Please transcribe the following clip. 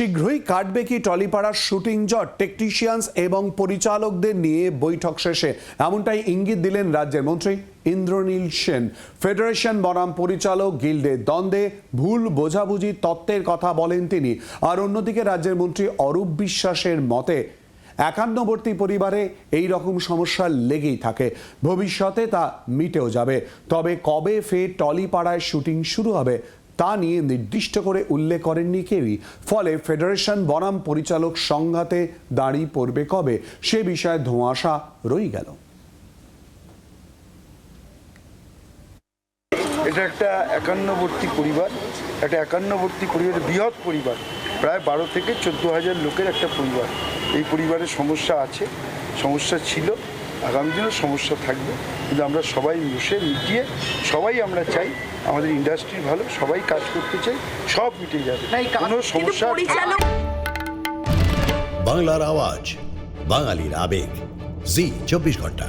শীঘ্রই কাটবে কি টলিপাড়ার শুটিং জট টেকনিশিয়ানস এবং পরিচালকদের নিয়ে বৈঠক শেষে। এমনটাই ইঙ্গিত দিলেন রাজ্যের মন্ত্রী ইন্দ্রনীল সেন। ফেডারেশন বনাম পরিচালক গিল্ডে দ্বন্দ্বে ভুল বোঝাবুঝি তত্ত্বের কথা বলেন তিনি। আর অন্যদিকে রাজ্যের মন্ত্রী অরূপ বিশ্বাসের মতে, একান্নবর্তী পরিবারে এই রকম সমস্যা লেগেই থাকে। ভবিষ্যতে তা মিটেও যাবে। তবে কবে ফের টলিপাড়ায় শুটিং শুরু হবে তা নিয়ে নির্দিষ্ট করে উল্লেখ করেননি কেউই। ফলে ফেডারেশন বনাম পরিচালক সংঘাতে দাঁড়িয়ে পড়বে কবে? সে বিষয়ে ধোঁয়াশা রয়ে গেল। এটা একটা একান্নবর্তী পরিবার। একটা একান্নবর্তী পরিবার বৃহৎ পরিবার। প্রায় বারো থেকে চোদ্দ হাজার লোকের একটা পরিবার। এই পরিবারের সমস্যা আছে, সমস্যা ছিল। আগামী দিনেও সমস্যা থাকবে। কিন্তু আমরা সবাই বসে মিটিয়ে সবাই আমরা চাই আমাদের ইন্ডাস্ট্রি ভালো সবাই কাজ করতে চাই সব মিটে যাবে। কোনো সমস্যা বাংলার আওয়াজ বাঙালির আবেগ। জি চব্বিশ ঘণ্টা।